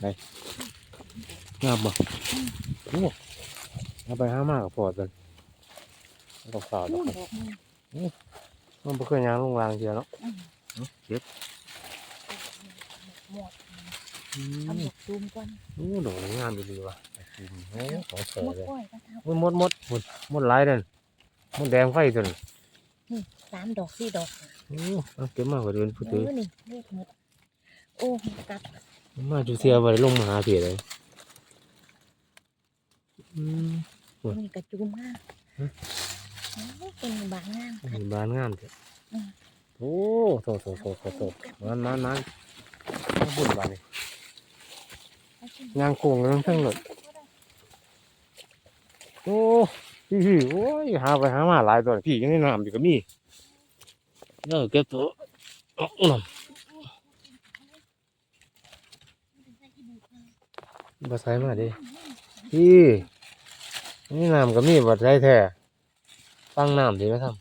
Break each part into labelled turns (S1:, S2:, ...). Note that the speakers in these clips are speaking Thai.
S1: ไปงามบ่โอ้เอาไปห้ามากกับพอกันกับข่าวด
S2: นู่
S1: อก
S2: นดอกนึง
S1: มันบ่เคยยางลงรางเทียเนาะ
S2: อืม
S1: เอาเก็บ
S2: หมด
S1: อื
S2: เอา
S1: ม
S2: ดอกตูมก่อน
S1: โอ้ดอกนี้งามดีว่ะอืมโอ้ของแส
S2: หมด
S1: เลย
S2: ก้อยก็เท่า
S1: โอ้ยมดมดมดมดหลายเด่นมดแดงไฟตัวนี้
S2: สามดอกสี่ดอก
S1: โอ้เอาเก็บมาก็เดินผู้
S2: เอ
S1: ถือ
S2: อนี่เลขหมดโอ้กัด
S1: มาจูเสียบ่ได้ลงมาหาเพียเลยอืม
S2: นี่กระจุมงาม
S1: ฮะ
S2: โอ้เป็นบางงาม
S1: มีบ้านงามเถอะ
S2: อืม
S1: โอ้โถโถโถโถโถมันมันมันต้องบุญบ้านนี่
S2: เอาสิ
S1: ยางโกงทั้งทั้งเลยโอ้พี่พี่โอ้ยหาไปหามาหลายตัวพี่ยังในน้ำอยู่ก็มีเนาะเก็บตัวเอาหน่อ บัใส่มาดิพี่นี่น้ำก็มีบัใส่แท้ตั้งน้ำดีไหมครับ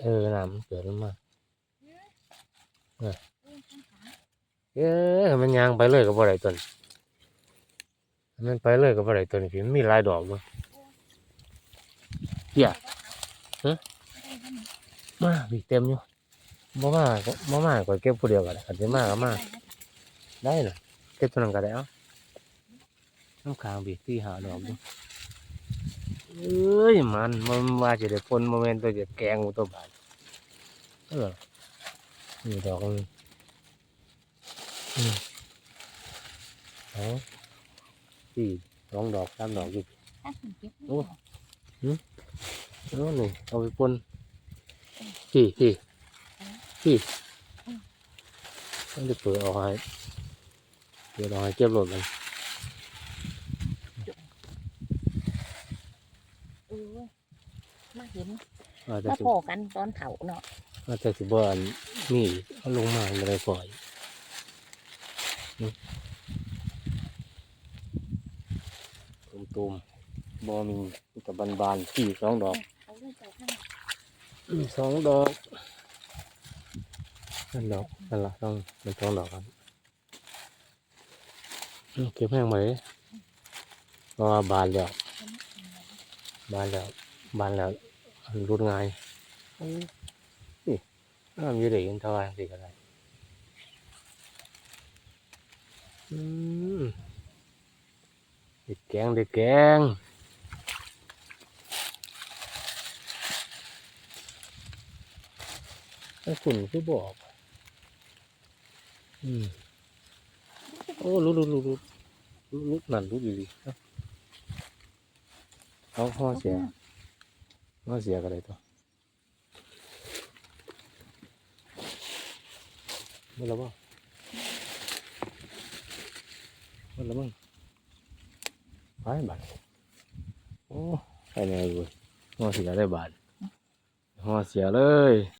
S1: เออน้ำมันเกิดขึ้นมาเอ้ยมันยางไปเลยก็บ่ได้ตัวนี้มันไปเลยก็บ่ได้ตัวนี้พี่มันมีลายดอกด้วยมาพี่เต็มอยู่บ่มาก็บ่มาก็เก็บผู้เดียวก็ได้คันสิมาก็มาได้น่ะ เก็บตัวนั้นก็ได้เอ้าน้ำค้างพี่ที่หาดอกอยู่เอ้ยมันมันว่าจะได้ผลบ่แม่นตัวจะแกงอยู่ตัวบาดเออนี่ดอกนึงอืมเอาสี่สองดอกสามดอกอยู่
S2: ถ้าคุณเก็บ
S1: โอ้เอานี่เอาไปปนพี่พี่พี่ต้องจะเปิดออกให้ เปิดออกให้เก็บรถมัน
S2: เออมาเห็น
S1: อาจจะ
S2: มา
S1: สิ
S2: พอกันตอนเผาเนาะ
S1: อาจจะสิบ่อันนี่เอาลงมาไม่ได้ปล่อยตุ่มตุ่มๆบ่มีมีแต่บานบานๆพี่สองดอก
S2: เอาเลยเจ้าข้าง
S1: อืมสองดอกนั่นดอกนั่นละต้องเป็นสองดอกครับอืม เก็บแห้งไหมเพราะว่าบานแล้ว บานแล้ว บานแล้วรุดง่ายนี่น้ำอยืดเองเท่าไหร่สิก็ได้อืมเด็กแกงเด็กแกงไอ้ฝุ่นคือบอก อืม โอ้รู้รู้รู้รู้รู้รู้นั่นรู้ดีดีๆเอาเอาห่อเสียว่าเสียกันเลยตัวไม่ละบ้างไม่ละบ้างไปบาทโอ้ไปไหนเว้ยหัวเสียได้บาทหัวเสียเลย